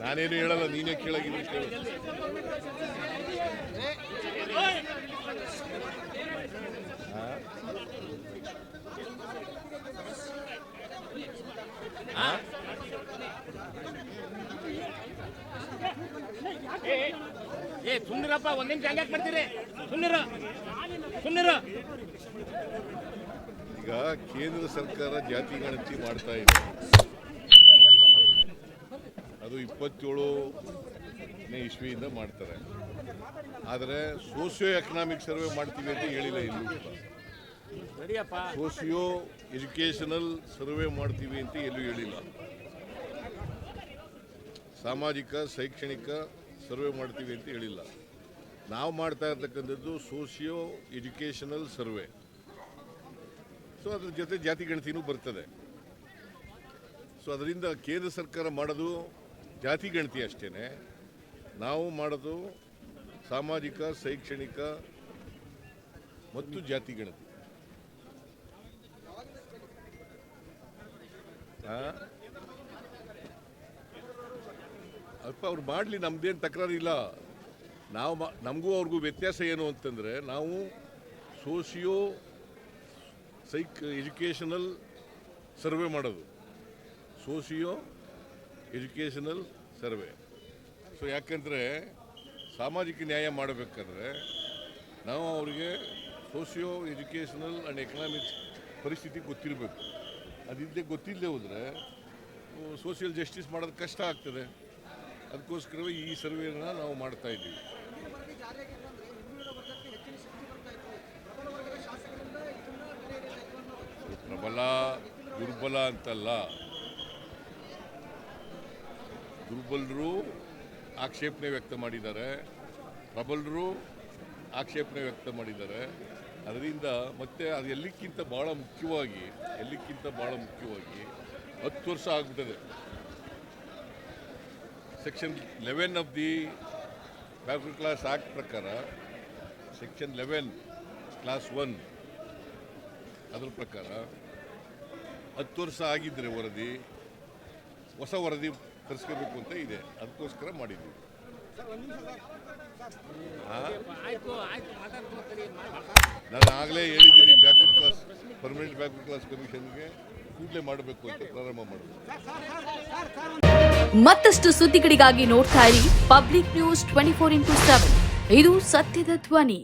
ನಾನೇನು ಹೇಳಲ್ಲ ನೀನೇ ಕೇಳಾಗಿ ಕೇಳು ಆ? ಆ? ಏ ಸುಮ್ನಿರಪ್ಪ ಒಂದ್ ನಿಮಿಷ ಹಂಗ್ಯಾಕ್ ಮಾಡ್ತೀರಿ ಸುಮ್ನಿರ ಸುಮ್ನಿರ ಈಗ ಕೇಂದ್ರ ಸರ್ಕಾರ ಜಾತಿ ಗಣತಿ ಮಾಡ್ತಾ ಇದೆ ಅದು ಇಪ್ಪತ್ತೇಳನೇ ಇಸ್ವಿಯಿಂದ ಮಾಡ್ತಾರೆ. ಆದರೆ ಸೋಷಿಯೋ ಎಕನಾಮಿಕ್ ಸರ್ವೆ ಮಾಡ್ತೀವಿ ಅಂತ ಹೇಳಿಲ್ಲ ಇಲ್ಲಿ ಸೋಸಿಯೋ ಎಜುಕೇಷನಲ್ ಸರ್ವೆ ಮಾಡ್ತೀವಿ ಅಂತ ಎಲ್ಲೂ ಹೇಳಿಲ್ಲ. ಸಾಮಾಜಿಕ ಶೈಕ್ಷಣಿಕ ಸರ್ವೆ ಮಾಡ್ತೀವಿ ಅಂತ ಹೇಳಿಲ್ಲ. ನಾವು ಮಾಡ್ತಾ ಇರ್ತಕ್ಕಂಥದ್ದು ಸೋಷಿಯೋ ಎಜುಕೇಷನಲ್ ಸರ್ವೆ ಸೊ ಅದ್ರ ಜೊತೆ ಜಾತಿ ಗಣತಿನೂ ಬರ್ತದೆ. ಸೊ ಅದರಿಂದ ಕೇಂದ್ರ ಸರ್ಕಾರ ಮಾಡೋದು ಜಾತಿ ಗಣತಿ ಅಷ್ಟೇ ನಾವು ಮಾಡೋದು ಸಾಮಾಜಿಕ, ಶೈಕ್ಷಣಿಕ ಮತ್ತು ಜಾತಿ ಗಣತಿ. ಅಪ್ಪ ಅವ್ರು ಮಾಡಲಿ, ನಮ್ದೇನು ತಕರಾರಿಲ್ಲ ನಾವು ನಮಗೂ ಅವ್ರಿಗೂ ವ್ಯತ್ಯಾಸ ಏನು ಅಂತಂದರೆ, ನಾವು ಸೋಷಿಯೋ ಸೈಕ್, ಎಜುಕೇಷನಲ್ ಸರ್ವೆ ಮಾಡೋದು. Socio educational survey. ಸೊ ಯಾಕೆಂದರೆ ಸಾಮಾಜಿಕ ನ್ಯಾಯ ಮಾಡಬೇಕಾದ್ರೆ ನಾವು ಅವರಿಗೆ ಸೋಷಿಯೋ ಎಜುಕೇಷನಲ್ ಆ್ಯಂಡ್ ಎಕನಾಮಿಕ್ಸ್ ಪರಿಸ್ಥಿತಿ ಗೊತ್ತಿರಬೇಕು. ಅದಿದ್ದೇ ಗೊತ್ತಿಲ್ಲದೆ ಹೋದರೆ ಸೋಷಿಯಲ್ ಜಸ್ಟಿಸ್ ಮಾಡೋದು ಕಷ್ಟ ಆಗ್ತದೆ. ಅದಕ್ಕೋಸ್ಕರವೇ ಈ ಸರ್ವೆಯನ್ನು ನಾವು ಮಾಡ್ತಾ ಇದ್ದೀವಿ. ಪ್ರಬಲ, ದುರ್ಬಲ ಅಂತಲ್ಲ. ದುರ್ಬಲರು ಆಕ್ಷೇಪಣೆ ವ್ಯಕ್ತ ಮಾಡಿದ್ದಾರೆ. ಪ್ರಬಲರು ಆಕ್ಷೇಪಣೆ ವ್ಯಕ್ತ ಮಾಡಿದ್ದಾರೆ. ಅದರಿಂದ ಮತ್ತೆ ಅದು ಎಲ್ಲಕ್ಕಿಂತ ಭಾಳ ಮುಖ್ಯವಾಗಿ, ಎಲ್ಲಕ್ಕಿಂತ ಭಾಳ ಮುಖ್ಯವಾಗಿ ಹತ್ತು ವರ್ಷ ಆಗ್ಬಿಟ್ಟಿದೆ section eleven of the backward class act ಪ್ರಕಾರ ಸೆಕ್ಷನ್ ಲೆವೆನ್ ಕ್ಲಾಸ್ ಒನ್ ಅದರ ಪ್ರಕಾರ ಹತ್ತು ವರ್ಷ ಆಗಿದ್ದರೆ ವರದಿ, ಹೊಸ ವರದಿ ತರಿಸ್ಕೋಬೇಕು ಅಂತ ಇದೆ. ಅದಕ್ಕೋಸ್ಕರ ಮಾಡಿದ್ವಿ. ನಾನು ಆಗಲೇ ಹೇಳಿದ್ದೀನಿ backward class permanent backward class ಕಮಿಷನ್ಗೆ ಕೂಡಲೇ ಮಾಡಬೇಕು ಅಂತ ಪ್ರಾರಂಭ ಮಾಡಬೇಕು ಮತ್ತಷ್ಟು ಸುದ್ದಿಗಳಿಗಾಗಿ ನೋಡ್ತಾ ಇರಿ public news twenty four into seven. ಇದು ಸತ್ಯದ ಧ್ವನಿ.